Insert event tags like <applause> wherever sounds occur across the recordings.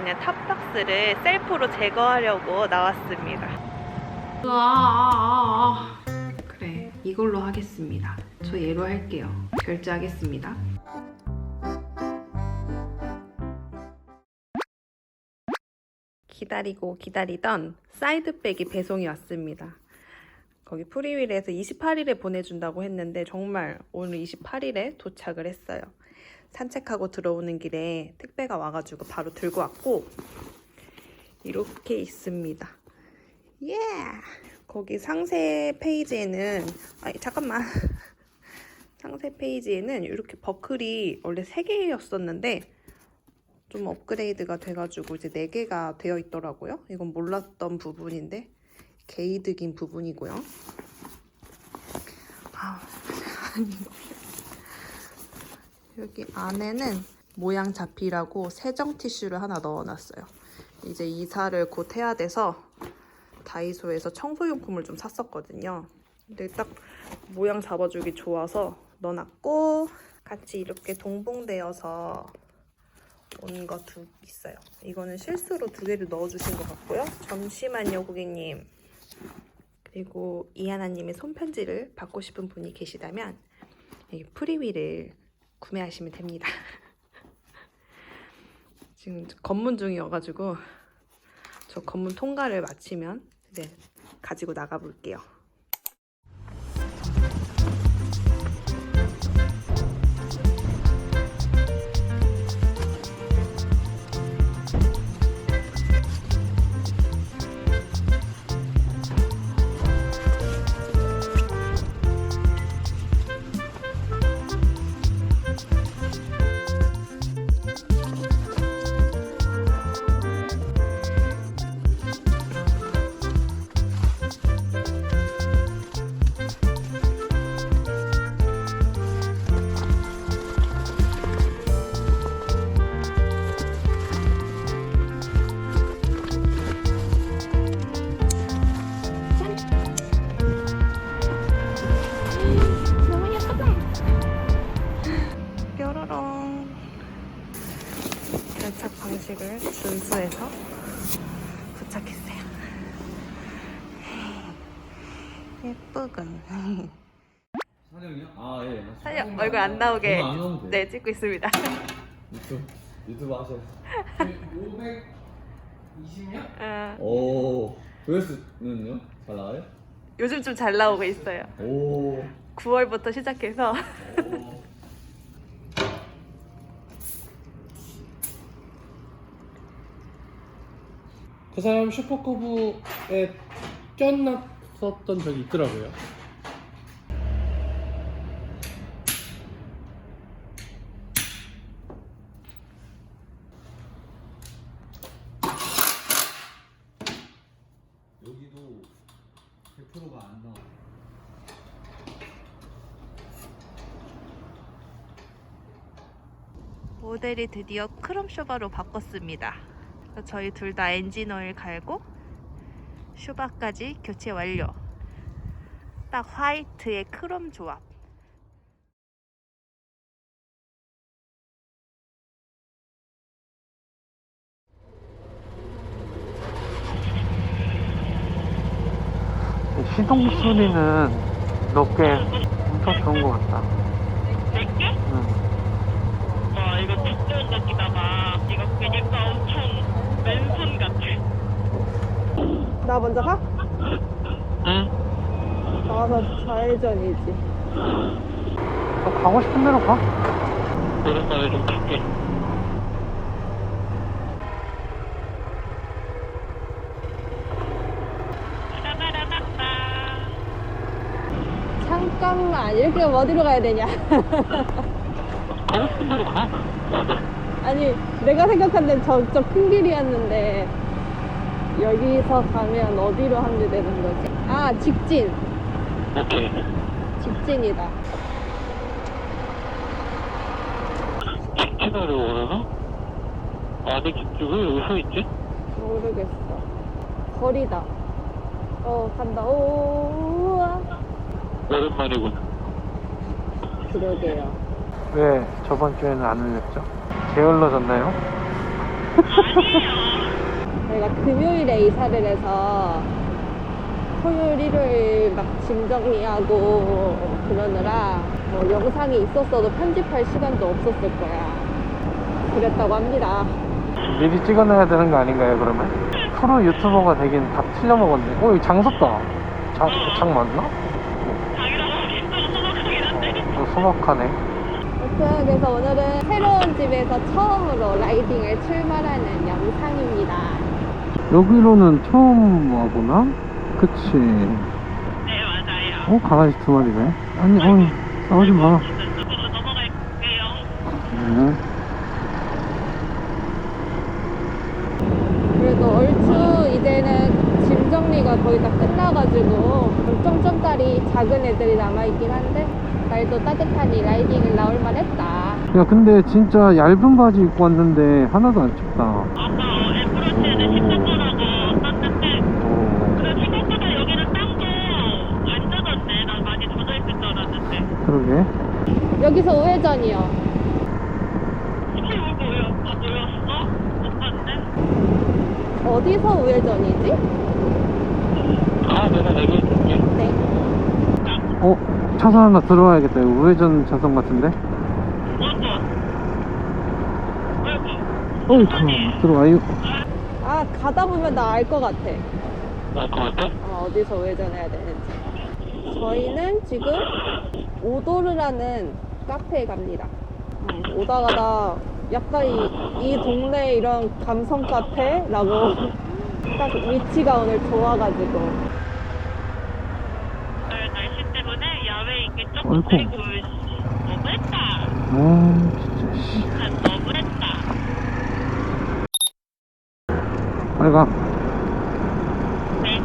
있는 탑박스를 셀프로 제거하려고 나왔습니다. 그래, 이걸로 하겠습니다. 저 얘로 할게요. 결제하겠습니다. 기다리고 기다리던 사이드백이 배송이 왔습니다. 거기 프리윌에서 28일에 보내준다고 했는데 정말 오늘 28일에 도착을 했어요. 산책하고 들어오는 길에 택배가 와가지고 바로 들고 왔고 이렇게 있습니다. 예! 거기 상세 페이지에는 아니 잠깐만 <laughs> 상세 페이지에는 이렇게 버클이 원래 3개였었는데 좀 업그레이드가 돼가지고 이제 4개가 되어 있더라고요. 이건 몰랐던 부분인데 게이득인 부분이고요. 아, <laughs> 여기 안에는 모양 잡히라고 세정 티슈를 하나 넣어놨어요. 이제 이사를 곧 해야 돼서 다이소에서 청소용품을 좀 샀었거든요. 근데 딱 모양 잡아주기 좋아서 넣어놨고 같이 이렇게 동봉되어서 온 거 두 있어요. 이거는 실수로 두 개를 넣어주신 것 같고요. 잠시만요, 고객님. 그리고 이하나님의 손편지를 받고 싶은 분이 계시다면 이 프리위를 구매하시면 됩니다. <laughs> 지금 검문 중이어가지고 저 검문 통과를 마치면 이제 가지고 나가 볼게요. 예쁘군. 사령이요? 아 예. 사실 얼굴 안 나오게 정말 안 나오면 돼요. 네 찍고 있습니다. <laughs> 유튜브 유튜브 하세요. 520명? 어, 오 조회수는요? 잘 나와요? 요즘 좀 잘 나오고 있어요. 오. 9월부터 시작해서 그 사람 슈퍼커브에 쩐났 었던 적이 있더라고요. 여기도 100%가 안 나와. 모델이 드디어 크롬 쇼바로 바꿨습니다. 저희 둘 다 엔진 오일 갈고 쇼바까지 교체 완료. 딱 화이트의 크롬 조합. 시동 소리는 높게 엄청 좋은 것 같다. 내게? 응. 와 이거 진짜 느끼다 봐 이거 그니까 엄청 맨손 같아 나 먼저 가? 응. 나와서 좌회전이지. 너 가고 싶은 대로 가. 오랜만에 좀 갈게. 잠깐만 이렇게 어디로 가야 되냐? 가고 싶은 대로 가 아니 내가 생각한 데는 저쪽 큰 길이었는데 여기서 가면 어디로 합류되는 거지? 아 직진 오케이 직진이다 직진하려고 그러나? 아니 왜 여기 서 있지? 모르겠어 거리다 어 간다 오 우와 오랜만이군 그러게요 왜 저번 주에는 안 울렸죠? 게을러졌나요? 저희가 금요일에 이사를 해서 토요일, 일요일 막 짐 정리하고 그러느라 뭐 영상이 있었어도 편집할 시간도 없었을 거야. 그랬다고 합니다. 미리 찍어놔야 되는 거 아닌가요, 그러면? 프로 유튜버가 되긴 다 틀려먹었네. 어, 여기 장 섰다. 장, 장 맞나? 어, 소박하네. 그래서 오늘은 새로운 집에서 처음으로 라이딩을 출발하는 영상입니다. 여기로는 처음 와보나? 그치. 네, 맞아요. 어, 강아지 두 마리네. 아니, 어이, 싸우지 마. 저쪽으로 넘어갈게요. 응. 그래도 얼추 이제는 짐 정리가 거의 다 끝나가지고 점점짜리 작은 애들이 남아있긴 한데 날도 따뜻하니 라이딩을 나올만 했다. 야, 근데 진짜 얇은 바지 입고 왔는데 하나도 안 춥다. 아까 애플워치에는 14도라고 떴는데 어, 근데 생각보다 여기는 땅도 안 젖었네. 난 많이 젖어 있을 줄 그러게. 여기서 우회전이요. 어디서 우회전이지? 아, 내가 얘기해줄게. 네. 어, 차선 하나 들어와야겠다. 이거 우회전 차선 같은데? 어이, 들어와. 이거. 아 가다 보면 나 알 것 같아. 알것 같아? 어, 어디서 우회전해야 되는지. 저희는 지금 오도르라는 카페에 갑니다. 음, 오다 가다 약간 이, 이 동네 이런 감성 카페라고 <laughs> 딱 위치가 오늘 좋아가지고 오늘 날씨 때문에 야외에 있기 조금 어이구. 그리고 너무 했다. 아, 진짜, 씨. 난 너무했다. 빨리 가. 네.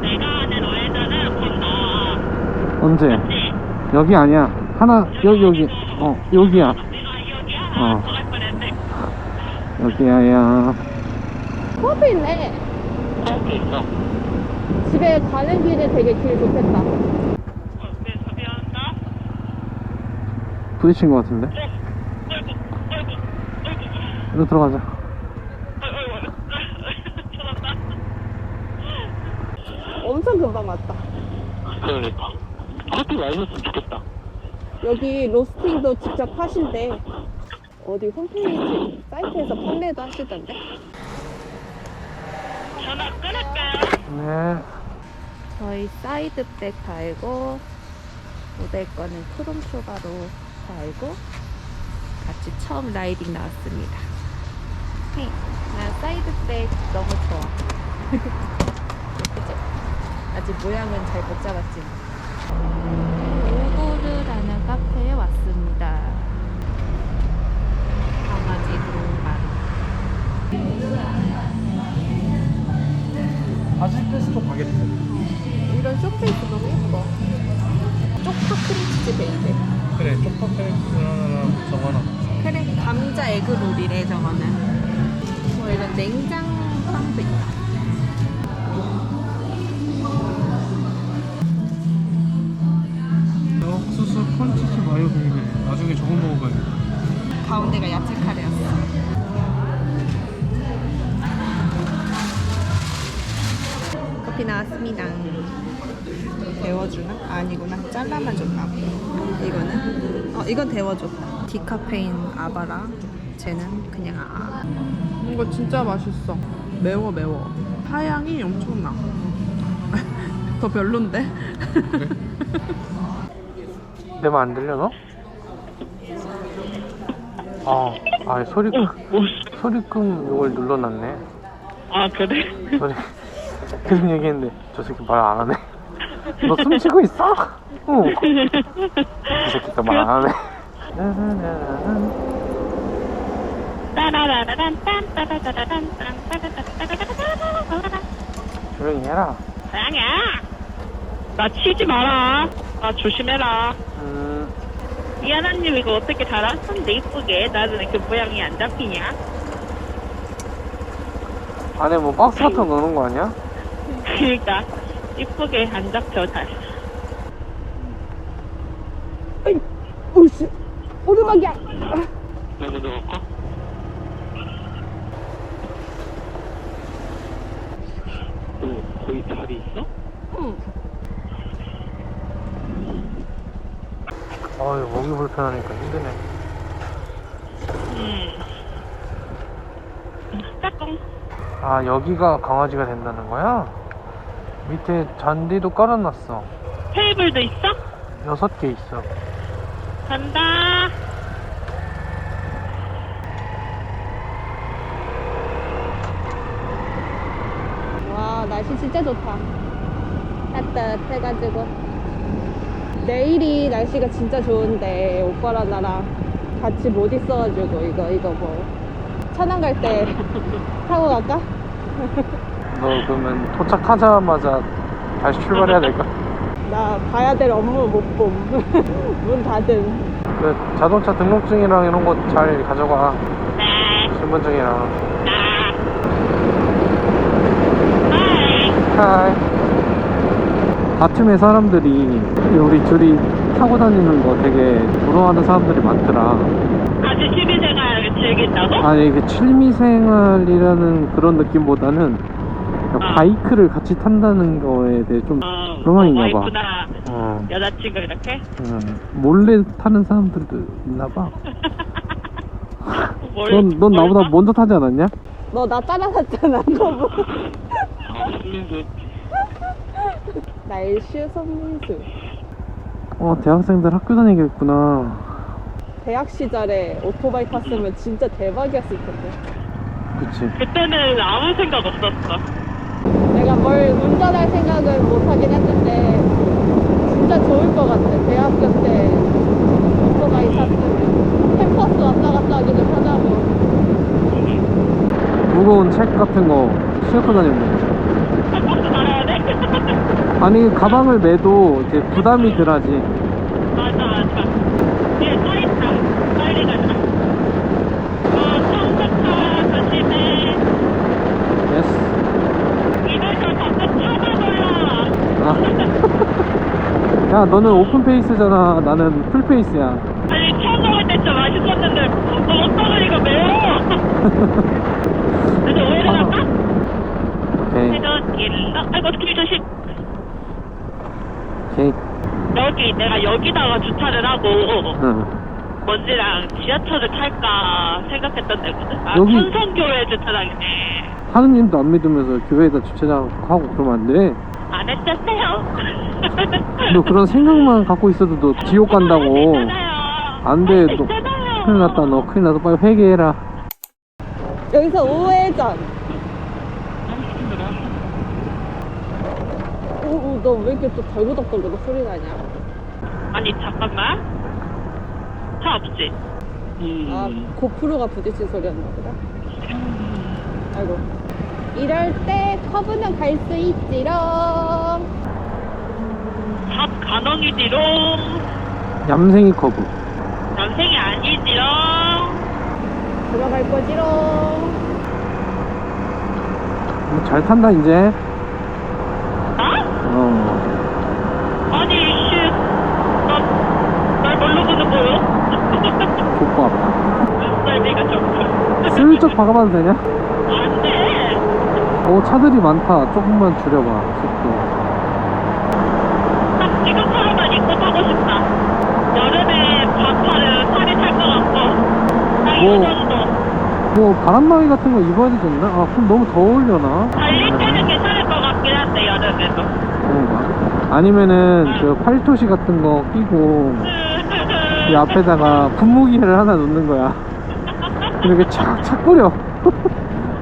내가 하는 우회전은 곧 나와. 언제? 네. 여기 아니야. 하나, 여기, 여기. 어, 여기야. 아, 여기야? 어. 아, 들어갈 뻔했네. 여기야, 야. 코앞에 있네. 여기 있어. 집에 가는 길에 되게 길 좋겠다. 어. 부딪힌 것 같은데? 어, 아이고, 아이고, 아이고. 이리 들어가자. 아이고, 아이고. 쳐졌다. 엄청 금방 왔다. 그러니까. 커피 맛있었으면 좋겠다. 여기 로스팅도 직접 하신대. 어디 홈페이지 사이트에서 판매도 하시던데? 전화 끊을게요. 네. 저희 사이드백 달고 모델 거는 크롬 쇼바로 달고 같이 처음 라이딩 나왔습니다. 헤이, 나 사이드백 너무 좋아. <laughs> 아직 모양은 잘 못 잡았지만. 오고르라는 카페에 왔습니다. 강아지 동반. 아직까지도 바게트. 이런 쇼케이스 너무 예뻐. 쪽파 크림치즈 베이글. 그래, 쪽파페이스 하나랑 저거 하나. 그래 감자 에그롤이래 저거는 뭐 이런 냉장 빵도 있다 어 이건 데워줘 디카페인 아바라 쟤는 그냥 아 이거 진짜 맛있어. 매워 매워. 하향이 엄청 나. <laughs> 더 별론데? <laughs> 내 말 안 들려 너? 아, 아 소리금 소리금 이걸 눌러놨네. 아, 그래? 소리 계속 얘기했는데 저 새끼 말 안 하네. 너 숨 쉬고 있어? 어. <laughs> 이 새끼가 말 안 하네. 따라라라란 딴 따라라라란 딴 따라라라라라라라라라라. 조용히 해라. 아니야. 나 치지 마라. 나 조심해라. 음, 미안한님 이거 어떻게 잘하셨는데 이쁘게 나는 그 모양이 안 잡히냐? 안에 뭐 박스 같은 거 넣는 거 아니야? 그러니까 이쁘게 안 잡혀 잘. 으이, 으쌰. 오르막이야. 내가 넣을까? 너 거의 다리 있어? 응. 아유 목이 불편하니까 힘드네. 음. 짝꿍. 아 여기가 강아지가 된다는 거야? 밑에 잔디도 깔아놨어. 테이블도 있어? 여섯 개 있어. 간다. 와 날씨 진짜 좋다 따뜻해가지고 내일이 날씨가 진짜 좋은데 오빠랑 나랑 같이 못 있어가지고 이거 이거 뭐 천안 갈 때 <laughs> 타고 갈까? <laughs> 너 그러면 도착하자마자 다시 출발해야 될까? 나 봐야 될 업무 못 봄 문 <laughs> 닫음 그 자동차 등록증이랑 이런 거 잘 가져가. 네. 신분증이랑. 나. 하이. 다툼의 사람들이 우리 둘이 타고 다니는 거 되게 부러워하는 사람들이 많더라. 아주 취미생활을 즐긴다고? 아니 이게 취미생활이라는 그런 느낌보다는. 바이크를 같이 탄다는 거에 대해 좀 어, 로망인가 봐. 와이프나 어, 여자친구 이렇게? 음, 몰래 타는 사람들도 있나 봐. <laughs> 뭘, 넌, 넌 나보다 봐? 먼저 타지 않았냐? 너 나 따라갔잖아 너무 <laughs> 날씨 선민수 어 대학생들 학교 다니겠구나. 대학 시절에 오토바이 탔으면 진짜 대박이었을 텐데 그치. 그때는 아무 생각 없었어. 뭘 운전할 생각을 못 하긴 했는데 진짜 좋을 것 같아. 대학교 때 오토바이 탔으면 캠퍼스 왔다 갔다 하기도 편하고. 무거운 책 같은 거 싣고 다니면 한국도 달아야 돼? 아니 가방을 매도 이제 부담이 덜하지. 맞아, 맞아. 뒤에 차 있다. 빨리 가자. 어, 처음 좋다. 조심해. 예스. 이래서 자꾸 찾아줘요. 아. 야 너는 오픈 페이스잖아. 나는 풀 페이스야. 아니, 처음 먹을 때좀 맛있었는데, 어, 어떡해, 이거 매워. <laughs> 이제 오해를 할까? 오케이. 해전 일러. 아이고, 길 조심. 오케이. 여기, 내가 여기다가 주차를 하고, 응. 먼지랑 지하철을 탈까 생각했던 데거든. 아, 여기- 천성교회 주차장이네. 하느님도 안 믿으면서 교회에다 주차장 하고 그러면 안 돼. 안 했잖아요. 너 그런 생각만 갖고 있어도 너 지옥 간다고. 안 돼, 너 큰일 났다. 너 큰일 나서 빨리 회개해라. 여기서 우회전. 오, 너왜 이렇게 또 덜그덕덜그덕 소리 나냐? 아니 잠깐만. 차 없지? 아, 고프로가 부딪힌 소리였나 보다. 아이고. 이럴 때 커브는 갈 수 있지롱. 밥 간엉이지롱. 얌생이 커브. 남생이 아니지롱. 들어갈 거지롱. 뭐잘 탄다 이제. 나? 어. 아니 씨. 나 날 뭘로 보는 거요? 족밥. 눈썰미가 좀. 슬쩍 박아봐도 되냐? 안 돼. 오 차들이 많다. 조금만 줄여봐. 속도. 딱 지금처럼만 입고 타고 싶다. 여름에 반팔은 살이 찰 것 같고. 딱 뭐. 뭐 바람막이 같은 거 입어야 되지 않나? 아 그럼 너무 더울려나? 달릴 때는 괜찮을 것 같긴 한데 여름에도. 그런가? 아니면은 저 팔토시 같은 거 끼고 이 앞에다가 분무기를 하나 놓는 거야. 이렇게 착착 뿌려.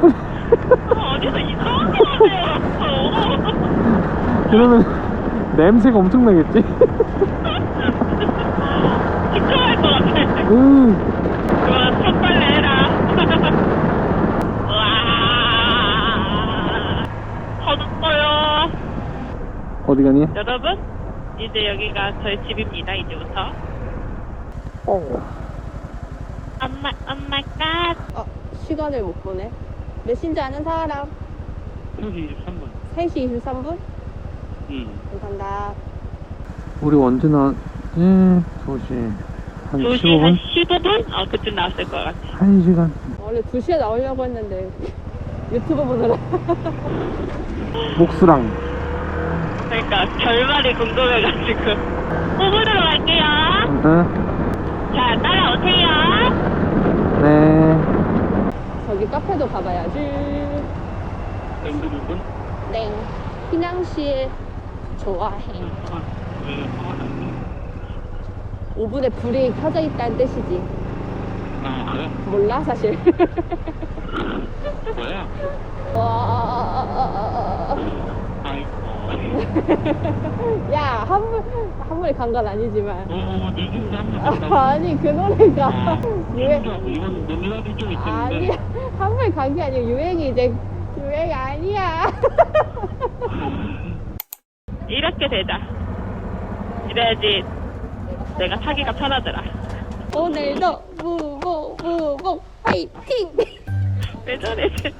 어디서 이상한 거 같아요. 그러면 냄새가 엄청 나겠지? 시끄러울 <laughs> 것 같아. 응. 그럼 손빨래 해라. 와. 더웠어요. 어디 가니? 여러분, 이제 여기가 저희 집입니다. 이제부터. 어. 엄마, 엄마 갓. 어, 시간을 못 보네. 몇 시인지 아는 사람? 3시 23분 3시 23분? 응 감사합니다. 우리 언제 나왔지? 2시. 한 2시 15분? 한 15분? 어, 그쯤 나왔을 것 같아. 1시간. 원래 2시에 나오려고 했는데 유튜브 보느라 목수랑. 그러니까 결말이 궁금해가지고. 뽑으러 갈게요. 응? 네. 저기 카페도 가봐야지. 앵글 6분? 땡. 희낭시에 좋아해. 아, 왜 화가 났니? 5분에 불이 켜져 있다는 뜻이지. 아, 그래? 몰라, 사실. <laughs> 뭐야? 와. <laughs> 야, 한 번, 한 번에 간 건 아니지만. 오, 늦은데 한번 갔다 아니, 그 노래가. 아, <laughs> 유행. 이건 노래라도 좀 아니야. 있었는데. <laughs> 한 번에 간 게 아니고 유행이 이제 유행 아니야. 이렇게 되자. 이래야지 내가 타기가 편하더라. 오늘도 무복 무복 파이팅. 왜 저래? 쟤.